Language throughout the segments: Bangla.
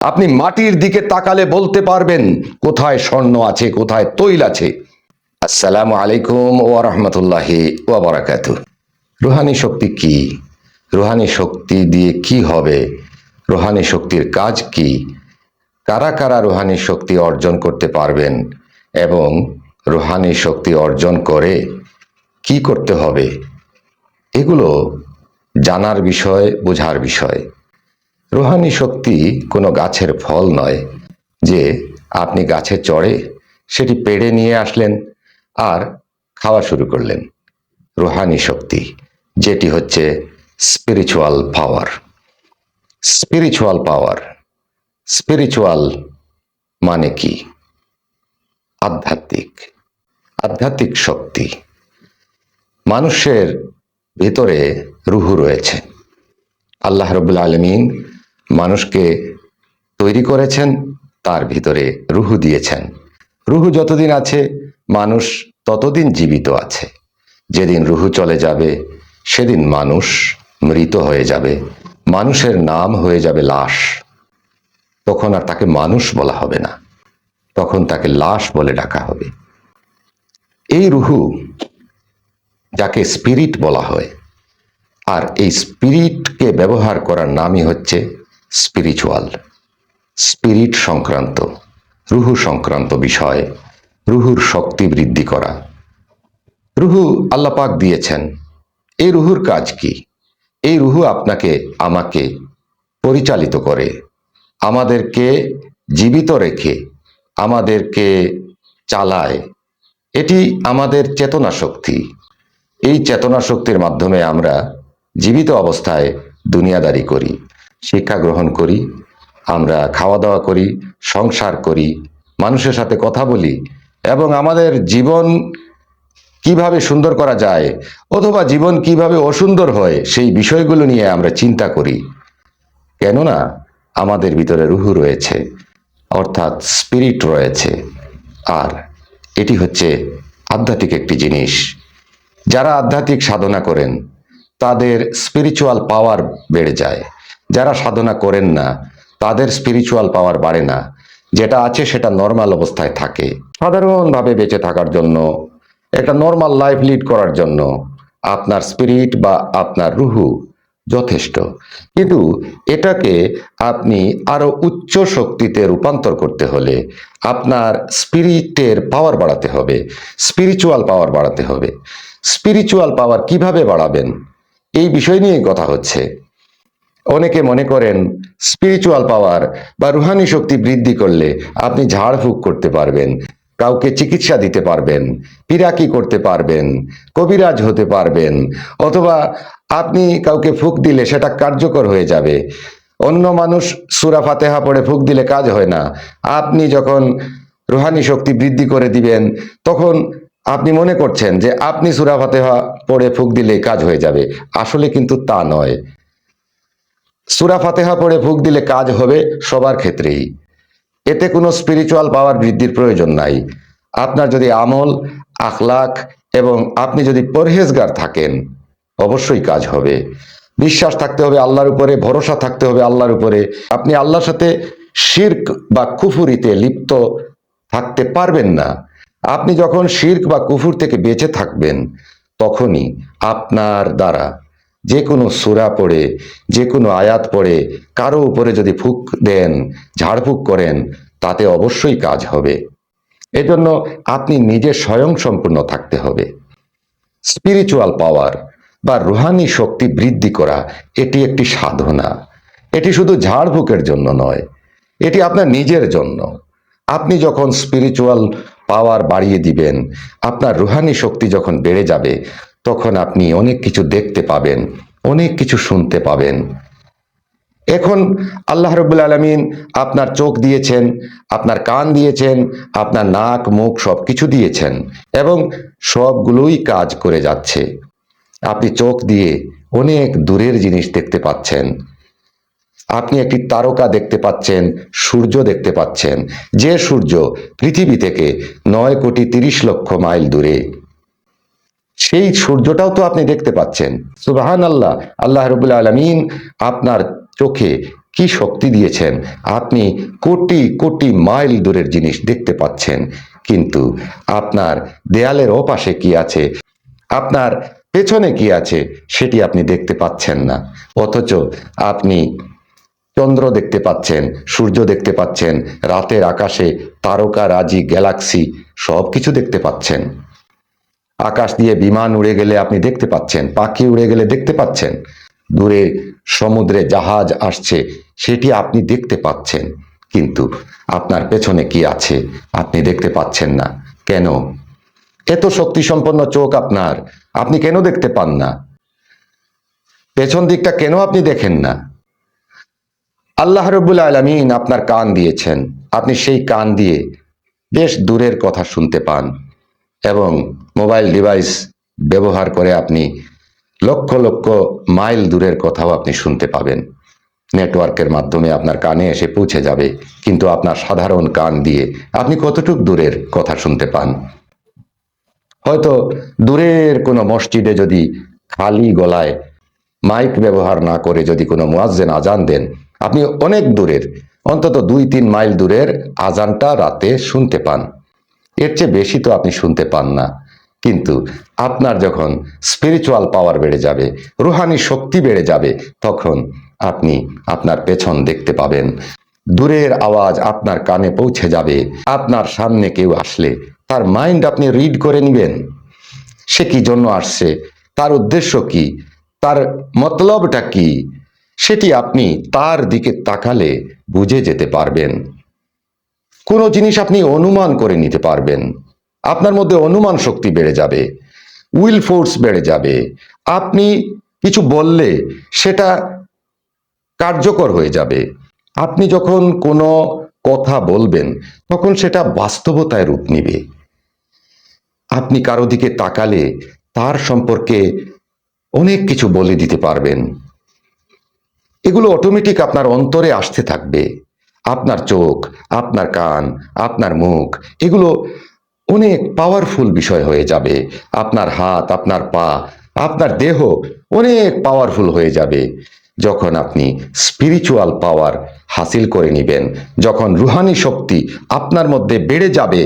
আপনি মাটির দিকে তাকালে বলতে পারবেন, কোথায় স্বর্ণ আছে, কোথায় তৈল আছে। আসসালামু আলাইকুম ও রহমতুল্লাহি ও বারাকাত রুহানি শক্তি কি? রুহানি শক্তি দিয়ে কি হবে? রুহানি শক্তির কাজ কি? কারা কারা রুহানি শক্তি অর্জন করতে পারবেন এবং রুহানি শক্তি অর্জন করে কি করতে হবে? এগুলো জানার বিষয়, বোঝার বিষয়। রুহানি শক্তি কোনো গাছের ফল নয় যে আপনি গাছে চড়ে সেটি পেড়ে নিয়ে আসলেন আর খাওয়া শুরু করলেন। রুহানি শক্তি যেটি হচ্ছে spiritual power spiritual power spiritual মানে কি? আধ্যাত্মিক। আধ্যাত্মিক শক্তি। মানুষের ভিতরে রুহু রয়েছে। আল্লাহ রবুল আলমিন মানুষকে তৈরি করেছেন, তার ভিতরে রুহু দিয়েছেন। রুহু যতদিন আছে, মানুষ ততদিন জীবিত আছে। যেদিন রুহু চলে যাবে, সেদিন মানুষ মৃত হয়ে যাবে। মানুষের নাম হয়ে যাবে লাশ। তখন আর তাকে মানুষ বলা হবে না। তখন তাকে লাশ বলে ডাকা হবে। এই রুহু যাকে স্পিরিট বলা হয়, আর এই স্পিরিটকে ব্যবহার করার নামই হচ্ছে স্পিরিচুয়াল স্পিরিট সংক্রান্ত, রুহু সংক্রান্ত বিষয়, রুহুর শক্তি বৃদ্ধি করা। রুহু আল্লাপাক দিয়েছেন। এই রুহুর কাজ কি? এই রুহু আপনাকে, আমাকে পরিচালিত করে। আমাদেরকে জীবিত রেখে, আমাদেরকে চালায়। এটি আমাদের চেতনা শক্তি। এই চেতনা শক্তির মাধ্যমে আমরা জীবিত অবস্থায় দুনিয়াদারি করি। শিক্ষা গ্রহণ করি, আমরা খাওয়া দাওয়া করি, সংসার করি, মানুষের সাথে কথা বলি এবং আমাদের জীবন কীভাবে সুন্দর করা যায় অথবা জীবন কীভাবে অসুন্দর হয় সেই বিষয়গুলো নিয়ে আমরা চিন্তা করি। কেননা আমাদের ভিতরে রুহু রয়েছে, অর্থাৎ স্পিরিট রয়েছে। আর এটি হচ্ছে আধ্যাত্মিক একটি জিনিস। যারা আধ্যাত্মিক সাধনা করেন, তাদের স্পিরিচুয়াল পাওয়ার বেড়ে যায়। যারা সাধনা করেন না, তাদের স্পিরিচুয়াল পাওয়ার বাড়ে না। যেটা আছে সেটা নর্মাল অবস্থায় থাকে। সাধারণভাবে বেঁচে থাকার জন্য, একটা নর্মাল লাইফ লিড করার জন্য আপনার স্পিরিট বা আপনার রুহু যথেষ্ট। কিন্তু এটাকে আপনি আরও উচ্চ শক্তিতে রূপান্তর করতে হলে আপনার স্পিরিটের পাওয়ার বাড়াতে হবে স্পিরিচুয়াল পাওয়ার বাড়াতে হবে। স্পিরিচুয়াল পাওয়ার কীভাবে বাড়াবেন? এই বিষয় নিয়ে কথা হচ্ছে। অনেকে মনে করেন স্পিরিচুয়াল পাওয়ার বা রুহানি শক্তি বৃদ্ধি করলে আপনি ঝাড়ফুঁক করতে পারবেন, কাউকে চিকিৎসা দিতে পারবেন, পিরাকি করতে পারবেন, কবিরাজ হতে পারবেন, অথবা আপনি কাউকে ফুক দিলে সেটা কার্যকর হয়ে যাবে। অন্য মানুষ সুরা ফাতেহা পড়ে ফুক দিলে কাজ হয় না। আপনি যখন রুহানি শক্তি বৃদ্ধি করে দিবেন, তখন আপনি মনে করছেন যে আপনি সুরা ফাতেহা পড়ে ফুক দিলে কাজ হয়ে যাবে। আসলে কিন্তু তা নয়। সুরা ফাতেহা পড়ে ফুক দিলে কাজ হবে সবার ক্ষেত্রেই। এতে কোনো স্পিরিচুয়াল পাওয়ার বৃদ্ধির প্রয়োজন নাই। আপনার যদি আমল, আখলাক এবং আপনি যদি পরহেজগার থাকেন, অবশ্যই কাজ হবে। বিশ্বাস থাকতে হবে আল্লাহর উপরে, ভরসা থাকতে হবে আল্লাহর উপরে। আপনি আল্লাহর সাথে শির্ক বা কুফুরিতে লিপ্ত থাকতে পারবেন না। আপনি যখন শির্ক বা কুফুর থেকে বেঁচে থাকবেন, তখনই আপনার দ্বারা যে কোনো সুরা পড়ে, যে কোনো আয়াত পড়ে, কারও উপরে যদি ফুক দেন ঝাড়ফুঁক করেন, তাতে অবশ্যই কাজ হবে। এজন্য আপনি নিজে স্বয়ং সম্পূর্ণ থাকতে হবে। স্পিরিচুয়াল পাওয়ার বা রুহানি শক্তি বৃদ্ধি করা, এটি একটি সাধনা। এটি শুধু ঝাড়ফুঁকের জন্য নয়, এটি আপনার নিজের জন্য। আপনি যখন স্পিরিচুয়াল পাওয়ার বাড়িয়ে দিবেন, আপনার রুহানি শক্তি যখন বেড়ে যাবে তখন আপনি অনেক কিছু দেখতে পাবেন, অনেক কিছু শুনতে পাবেন। এখন আল্লাহ রবুল আলমিন আপনার চোখ দিয়েছেন, আপনার কান দিয়েছেন, আপনার নাক, মুখ সব কিছু দিয়েছেন এবং সবগুলোই কাজ করে যাচ্ছে। আপনি চোখ দিয়ে অনেক দূরের জিনিস দেখতে পাচ্ছেন। আপনি একটি তারকা দেখতে পাচ্ছেন, সূর্য দেখতে পাচ্ছেন। যে সূর্য পৃথিবী থেকে নয় কোটি তিরিশ লক্ষ মাইল দূরে। সেই সূর্যটাও তো আপনি দেখতে পাচ্ছেন। সুবাহান আল্লাহ আল্লাহ রবুল্লা আলমিন আপনার চোখে কি শক্তি দিয়েছেন? আপনি কোটি কোটি মাইল দূরের জিনিস দেখতে পাচ্ছেন। কিন্তু আপনার দেয়ালের ওপাশে কি আছে? আপনার পেছনে কি আছে? সেটি আপনি দেখতে পাচ্ছেন না। অথচ আপনি চন্দ্র দেখতে পাচ্ছেন, সূর্য দেখতে পাচ্ছেন, রাতের আকাশে তারকা, রাজি, গ্যালাক্সি সব কিছু দেখতে পাচ্ছেন। আকাশ দিয়ে বিমান উড়ে গেলে আপনি দেখতে পাচ্ছেন, পাখি উড়ে গেলে দেখতে পাচ্ছেন। দূরে সমুদ্রে জাহাজ আসছে, সেটি আপনি দেখতে পাচ্ছেন। কিন্তু আপনার পেছনে কি আছে, আপনি দেখতে পাচ্ছেন না। কেন? এত শক্তি সম্পন্ন চোখ আপনার, আপনি কেন দেখতে পান না? পেছন দিকটা কেন আপনি দেখেন না? আল্লাহ রবুল আলমিন আপনার কান দিয়েছেন। আপনি সেই কান দিয়ে বেশ দূরের কথা শুনতে পান। এবং মোবাইল ডিভাইস ব্যবহার করে আপনি লক্ষ লক্ষ মাইল দূরের কথাও আপনি শুনতে পাবেন। নেটওয়ার্কের মাধ্যমে আপনার কানে এসে পৌঁছে যাবে, কিন্তু আপনার সাধারণ কান দিয়ে আপনি কতটুক দূরের কথা শুনতে পান? হয়তো দূরের কোনো মসজিদে যদি খালি গলায় মাইক ব্যবহার না করে যদি কোনো মুয়াজ্জেন আজান দেন, আপনি অনেক দূরের, অন্তত দুই তিন মাইল দূরের আজানটা রাতে শুনতে পান। এর চেয়ে বেশি তো আপনি শুনতে পান না। কিন্তু আপনার যখন স্পিরিচুয়াল পাওয়ার বেড়ে যাবে, রুহানি শক্তি বেড়ে যাবে, তখন আপনি আপনার পেছন দেখতে পাবেন। দূরের আওয়াজ আপনার কানে পৌঁছে যাবে। আপনার সামনে কেউ আসলে তার মাইন্ড আপনি রিড করে নেবেন। সে কি জন্য আসছে? তার উদ্দেশ্য কি? তার মতলবটা কি? সেটি আপনি তার দিকে তাকালে বুঝে যেতে পারবেন। কোনো জিনিস আপনি অনুমান করে নিতে পারবেন। আপনার মধ্যে অনুমান শক্তি বেড়ে যাবে, উইল ফোর্স বেড়ে যাবে। আপনি কিছু বললে সেটা কার্যকর হয়ে যাবে। আপনি যখন কোনো কথা বলবেন, তখন সেটা বাস্তবতায় রূপ নিবে। আপনি কারও দিকে তাকালে তার সম্পর্কে অনেক কিছু বলে দিতে পারবেন। এগুলো অটোমেটিক আপনার অন্তরে আসতে থাকবে। আপনার চোখ, আপনার কান, আপনার মুখ, এগুলো অনেক পাওয়ারফুল বিষয় হয়ে যাবে। আপনার হাত, আপনার পা, আপনার দেহ অনেক পাওয়ারফুল হয়ে যাবে। যখন আপনি স্পিরিচুয়াল পাওয়ার হাসিল করে নেবেন, যখন রুহানি শক্তি আপনার মধ্যে বেড়ে যাবে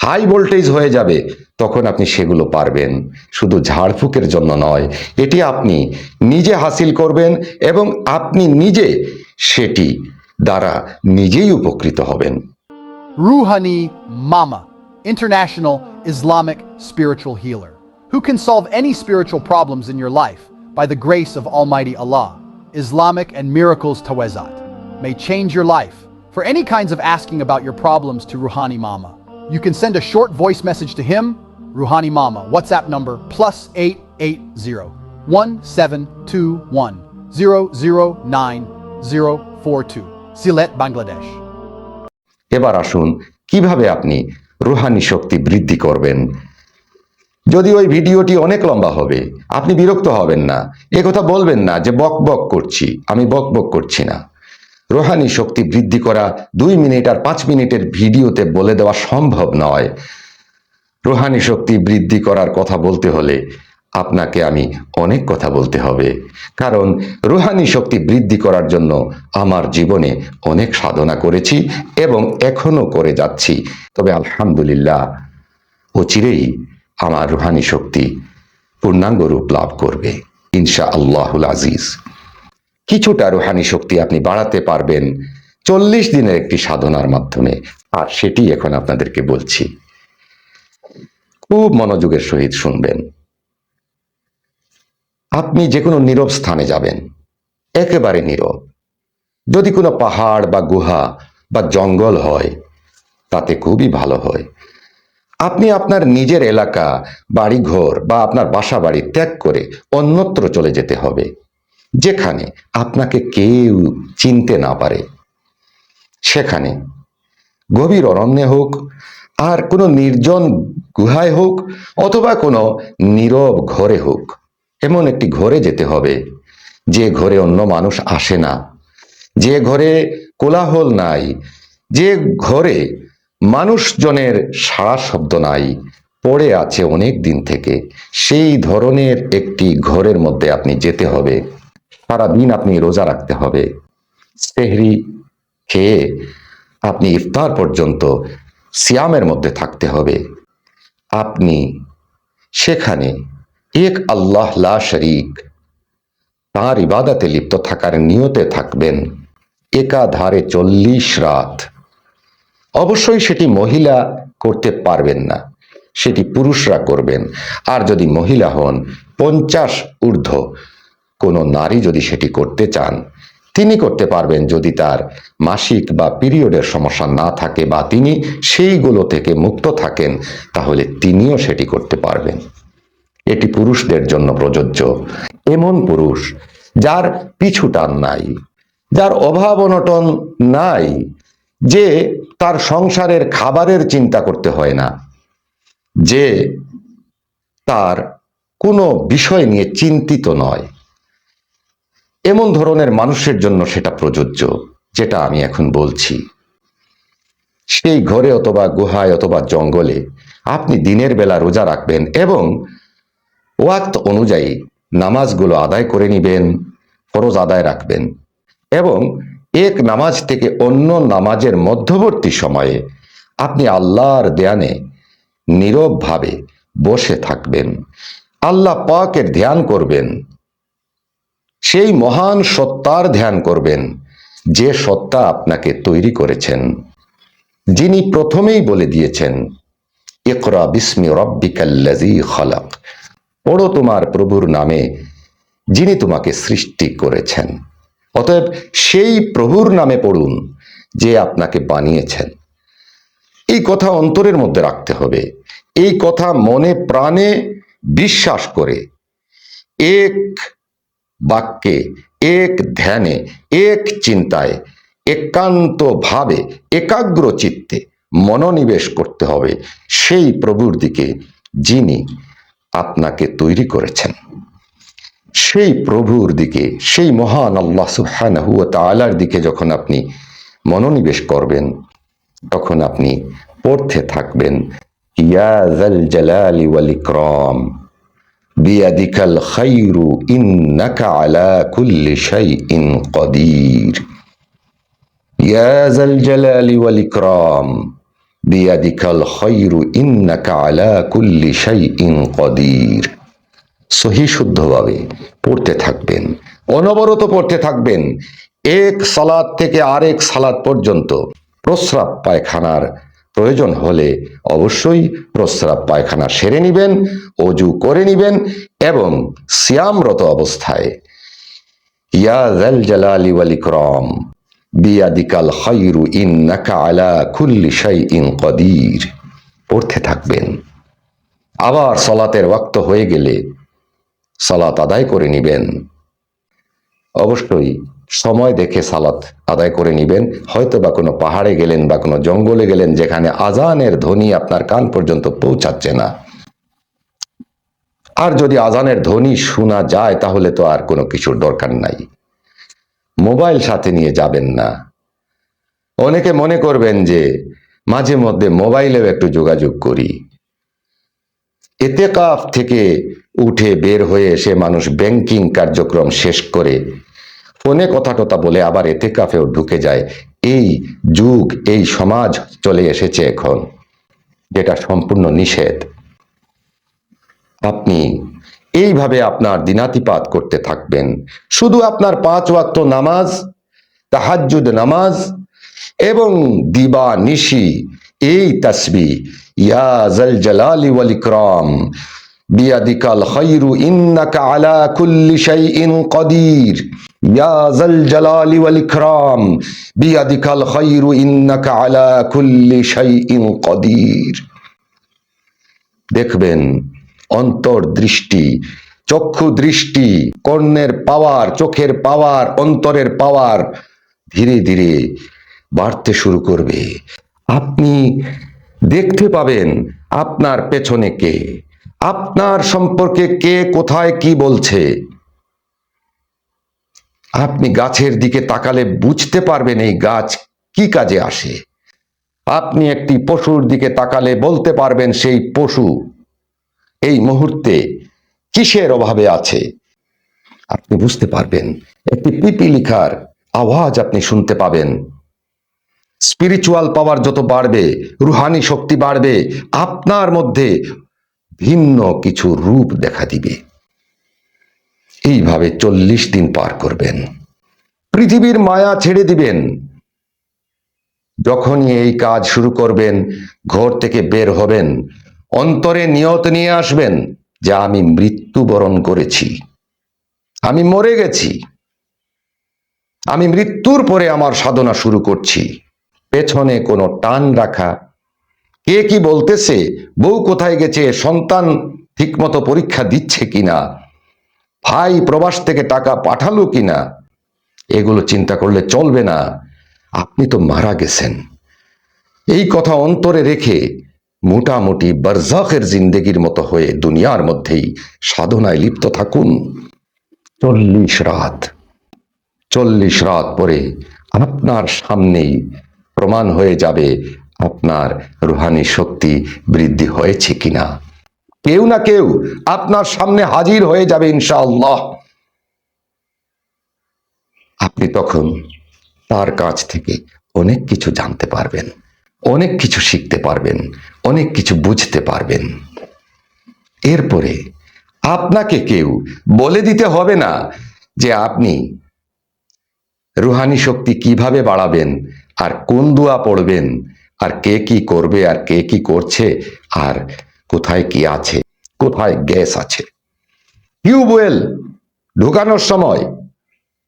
হাই ভোল্টেজ হয়ে যাবে, তখন আপনি সেগুলো পারবেন। শুধু ঝাড়ফুঁকের জন্য নয়, এটি আপনি নিজে হাসিল করবেন এবং আপনি নিজে সেটি দ্বারা নিজেই উপকৃত হবেন Ruhani Mama, international Islamic spiritual healer, who can solve any spiritual problems in your life by the grace of Almighty Allah. Islamic and Miracles Tawezat may change your life. For any kinds of asking about your problems to Ruhani Mama, you can send a short voice message to him, Ruhani Mama, WhatsApp number plus 880 1721 009042, Silet, Bangladesh. এবার আসুন কীভাবে আপনি রুহানি শক্তি বৃদ্ধি করবেন? যদি ওই ভিডিওটি অনেক লম্বা হবে আপনি বিরক্ত হবেন না। কথা বলবেন না যে বক বক করছি আমি বক বক করছি না। রোহানি শক্তি বৃদ্ধি করা দুই মিনিট আর পাঁচ মিনিটের ভিডিওতে বলে দেওয়া সম্ভব নয়। রোহানি শক্তি বৃদ্ধি করার কথা বলতে হলে আপনাকে আমি অনেক কথা বলতে হবে। কারণ রুহানি শক্তি বৃদ্ধি করার জন্য আমার জীবনে অনেক সাধনা করেছি এবং এখনও করে যাচ্ছি। তবে আলহামদুলিল্লাহ অচিরেই আমার রুহানি শক্তি পূর্ণাঙ্গ রূপ লাভ করবে। ইনশা আল্লাহুল আজিজ। কিছুটা রুহানি শক্তি আপনি বাড়াতে পারবেন চল্লিশ দিনের একটি সাধনার মাধ্যমে। আর সেটি এখন আপনাদেরকে বলছি। খুব মনোযোগের সহিত শুনবেন। আপনি যে কোনো নীরব স্থানে যাবেন। একেবারে নীরব। যদি কোনো পাহাড় বা গুহা বা জঙ্গল হয়, তাতে খুবই ভালো হয়। আপনি আপনার নিজের এলাকা, বাড়িঘর বা আপনার বাসা বাড়ি ত্যাগ করে অন্যত্র চলে যেতে হবে, যেখানে আপনাকে কেউ চিনতে না পারে। সেখানে গভীর অরণ্যে হোক, আর কোনো নির্জন গুহায় হোক, অথবা কোনো নীরব ঘরে হোক এমন একটি ঘরে যেতে হবে। যে ঘরে অন্য মানুষ আসে না। যে ঘরে কোলাহল নাই। যে ঘরে মানুষজনের সাড়া শব্দ নাই। পড়ে আছে অনেক দিন থেকে। সেই ধরনের একটি ঘরের মধ্যে আপনি যেতে হবে। সারাদিন আপনি রোজা রাখতে হবে। সেহরি খেয়ে আপনি ইফতার পর্যন্ত সিয়ামের মধ্যে থাকতে হবে। আপনি সেখানে এক আল্লাহ লা শরিক। তাঁর ইবাদতে লিপ্ত থাকার নিয়তে থাকবেন একাধারে চল্লিশ রাত। অবশ্যই সেটি মহিলা করতে পারবেন না, সেটি পুরুষরা করবেন। আর যদি মহিলা হন, পঞ্চাশ ঊর্ধ্ব কোনো নারী যদি সেটি করতে চান, তিনি করতে পারবেন যদি তার মাসিক বা পিরিয়ডের সমস্যা না থাকে বা তিনি সেইগুলো থেকে মুক্ত থাকেন, তাহলে তিনিও সেটি করতে পারবেন। এটি পুরুষদের জন্য প্রযোজ্য। এমন পুরুষ যার পিছু টান নাই, যার অভাব অনটন নাই, যে তার সংসারের খাবারের চিন্তা করতে হয় না, যে তার কোনো বিষয় নিয়ে চিন্তিত নয়। এমন ধরনের মানুষের জন্য সেটা প্রযোজ্য, যেটা আমি এখন বলছি। সেই ঘরে অথবা গুহায় অথবা জঙ্গলে আপনি দিনের বেলা রোজা রাখবেন এবং ওয়াক্ত অনুযায়ী নামাজগুলো আদায় করে নিবেন, ফরজ আদায় রাখবেন এবং এক নামাজ থেকে অন্য নামাজের মধ্যবর্তী সময়ে আপনি আল্লাহর ধ্যানে নীরবভাবে বসে থাকবেন। আল্লাহ পাকের ধ্যান করবেন, সেই মহান সত্তার ধ্যান করবেন, যে সত্তা আপনাকে তৈরি করেছেন। যিনি প্রথমেই বলে দিয়েছেন, ইকরা বিস্মি রব্বিকাল্লাজি খলাক। পড়ো তোমার প্রভুর নামে, যিনি তোমাকে সৃষ্টি করেছেন। অতএব সেই প্রভুর নামে পড়ুন, যে আপনাকে বানিয়েছেন। এই কথা অন্তরের মধ্যে রাখতে হবে। এই কথা মনে প্রাণে বিশ্বাস করে। এক বাক্যে, এক ধ্যানে, এক চিন্তায়, একান্তভাবে একাগ্র চিত্তে মনোনিবেশ করতে হবে সেই প্রভুর দিকে, যিনি আপনাকে তৈরি করেছেন। সেই প্রভুর দিকে, সেই মহান আল্লাহ সুবহানাহু ওয়া তাআলার দিকে যখন আপনি মনোনিবেশ করবেন, তখন আপনি পড়তে থাকবেন, ইয়া জাল জালালি ওয়াল ইকরাম, বিয়াদিকাল খাইরু ইন্নাকা আলা কুল্লি শাইইন কদির। ইয়া জাল জালালি ওয়াল ইকরাম বিয়াদিকাল খাইরু ইন্নাকা আলা কুল্লি শাইইন কদির। সহি শুদ্ধভাবে পড়তে থাকবেন, অনবরত পড়তে থাকবেন। এক সালাদ থেকে আরেক সালাদ পর্যন্ত প্রস্রাব পায়খানার প্রয়োজন হলে অবশ্যই প্রস্রাব পায়খানা সেরে নিবেন, অজু করে নিবেন এবং সিয়ামরত অবস্থায়, ইয়া জাল জালালি ওয়াল বিয়াদিকাল খায়রু ইন্নাকা আলা কুল্লি শাইইন কদির। পড়তে থাকবেন। আবার সলাতের ওয়াক্ত হয়ে গেলে সালাত আদায় করে নিবেন। অবশ্যই সময় দেখে সালাত আদায় করে নিবেন। হয়তো বা কোনো পাহাড়ে গেলেন বা কোনো জঙ্গলে গেলেন যেখানে আজানের ধ্বনি আপনার কান পর্যন্ত পৌঁছাচ্ছে না। আর যদি আজানের ধ্বনি শোনা যায় তাহলে তো আর কোনো কিছুর দরকার নাই। মোবাইল সাথে নিয়ে যাবেন না। অনেকে মনে করবেন যে মাঝে মধ্যে মোবাইলেও একটু যোগাযোগ করি। এতে এতেকাফ থেকে উঠে বের হয়ে এসে মানুষ ব্যাংকিং কার্যক্রম শেষ করে ফোনে কথা টথা বলে আবার এতে এতেকাফেও ঢুকে যায়। এই যুগ, এই সমাজ চলে এসেছে এখন, যেটা সম্পূর্ণ নিষেধ। আপনি এইভাবে আপনার দিনাতিপাত করতে থাকবেন। শুধু আপনার পাঁচ ওয়াক্ত নামাজ, তাহাজ্জুদ নামাজ এবং দিবা নিশি, এই তসবি, ইয়া জাল জালালি ওয়াল ইকরাম, বিয়াদিকাল খায়রু ইন্নাকা আলা কুল্লি শাইইন কদির, ইয়া জাল জালালি ওয়াল ইকরাম, বিয়াদিকাল খায়রু ইন্নাকা আলা কুল্লি শাইইন কদির। দেখবেন অন্তর্দৃষ্টি চক্ষু দৃষ্টি কর্ণের পাওয়ার, চোখের পাওয়ার, অন্তরের পাওয়ার ধীরে ধীরে বাড়তে শুরু করবে। আপনি দেখতে পাবেন আপনার পেছনে কে, আপনার সম্পর্কে কে কোথায় কি বলছে। আপনি গাছের দিকে তাকালে বুঝতে পারবেন এই গাছ কি কাজে আসে। আপনি একটি পশুর দিকে তাকালে বলতে পারবেন সেই পশু এই মুহূর্তে কিসের অভাবে আছে? আপনি বুঝতে পারবেন। একটি পিপিলিকার আওয়াজ আপনি শুনতে পাবেন। স্পিরিচুয়াল পাওয়ার যত বাড়বে, রুহানি শক্তি বাড়বে, আপনার মধ্যে ভিন্ন কিছু রূপ দেখা দিবে। এইভাবে চল্লিশ দিন পার করবেন। পৃথিবীর মায়া ছেড়ে দিবেন। যখনই এই কাজ শুরু করবেন, ঘর থেকে বের হবেন অন্তরে নিয়ত নিয়ে আসবেন যে আমি মৃত্যুবরণ করেছি। আমি মরে গেছি। আমি মৃত্যুর পরে আমার সাধনা শুরু করছি। পেছনে কোনো টান রাখা। কে কি বলতেছে? বউ কোথায় গেছে? সন্তান ঠিকমতো পরীক্ষা দিচ্ছে কিনা? ভাই প্রবাস থেকে টাকা পাঠালো কিনা? এগুলো চিন্তা করলে চলবে না। আপনি তো মারা গেছেন। এই কথা অন্তরে রেখে মোটামুটি বারজাখের জিন্দেগির মতো হয়ে দুনিয়ার মধ্যেই সাধনায় লিপ্ত থাকুন। চল্লিশ রাত চল্লিশ রাত পরে আপনার সামনেই প্রমাণ হয়ে যাবে আপনার রুহানি শক্তি বৃদ্ধি হয়েছে কিনা। কেউ না কেউ আপনার সামনে হাজির হয়ে যাবে ইনশাআল্লাহ। আপনি তখন তার কাছ থেকে অনেক কিছু জানতে পারবেন। অনেক কিছু শিখতে পারবেন, অনেক কিছু বুঝতে পারবেন। এরপরে আপনাকে কেউ বলে দিতে হবে না যে আপনি রুহানি শক্তি কীভাবে বাড়াবেন, আর কোন দোয়া পড়বেন, আর কে কি করবে, আর কে কি করছে, আর কোথায় কি আছে, কোথায় গ্যাস আছে। টিউবওয়েল ঢুকানোর সময়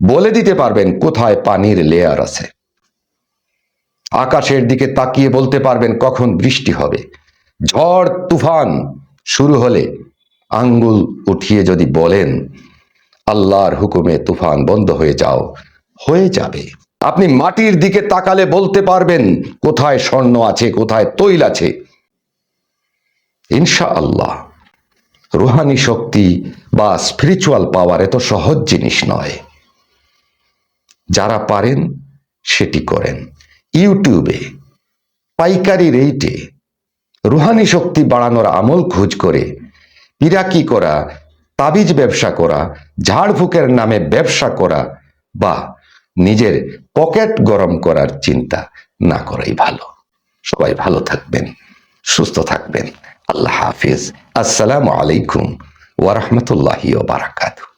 বলে দিতে পারবেন কোথায় পানির লেয়ার আছে। আকাশের দিকে তাকিয়ে বলতে পারবেন কখন বৃষ্টি হবে। ঝড়, তুফান শুরু হলে আঙ্গুল উঠিয়ে যদি বলেন, আল্লাহর হুকুমে তুফান বন্ধ হয়ে যাও, হয়ে যাবে। আপনি মাটির দিকে তাকালে বলতে পারবেন, কোথায় স্বর্ণ আছে, কোথায় তৈল আছে? ইনশা আল্লাহ রুহানি শক্তি বা স্পিরিচুয়াল পাওয়ার এত সহজ জিনিস নয়। যারা পারেন, সেটি করেন। ইউটিউবে পাইকারি রেটে রুহানি শক্তি বাড়ানোর আমল খোঁজ করে পিরাকি করা, তাবিজ ব্যবসা করা, ঝাড়ফুকের নামে ব্যবসা করা বা নিজের পকেট গরম করার চিন্তা না করাই ভালো। সবাই ভালো থাকবেন, সুস্থ থাকবেন। আল্লাহ হাফিজ। আসসালামু আলাইকুম ওয়ারহমতুল্লাহি বারাকাতু